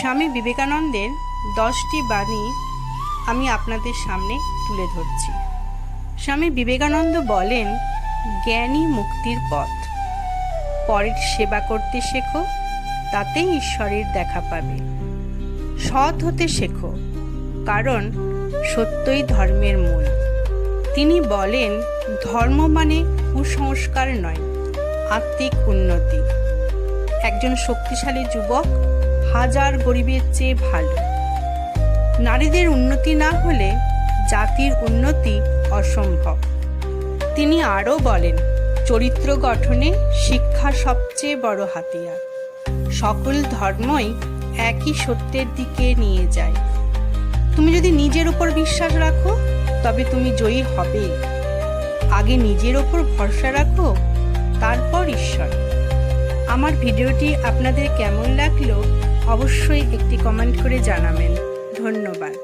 স্বামী বিবেকানন্দের দশটি বাণী আমি আপনাদের সামনে তুলে ধরছি। স্বামী বিবেকানন্দ বলেন, জ্ঞানী মুক্তির পথ। পরের সেবা করতে শেখো, তাতেই ঈশ্বরের দেখা পাবে। সৎ হতে শেখো, কারণ সত্যই ধর্মের মূল। তিনি বলেন, ধর্ম মানে কুসংস্কার নয়, আত্মিক উন্নতি। একজন শক্তিশালী যুবক হাজার গরিবের চেয়ে ভালো। নারীদের উন্নতি না হলে জাতির উন্নতি অসম্ভব। তিনি আরও বলেন, চরিত্র গঠনে শিক্ষা সবচেয়ে বড় হাতিয়ার। সকল ধর্মই একই সত্যের দিকে নিয়ে যায়। তুমি যদি নিজের উপর বিশ্বাস রাখো, তবে তুমি জয়ী হবে আগে নিজের ওপর ভরসা রাখো, তারপর ঈশ্বর। আমার ভিডিওটি আপনাদের কেমন লাগল অবশ্যই একটি কমেন্ট করে জানাবেন। ধন্যবাদ।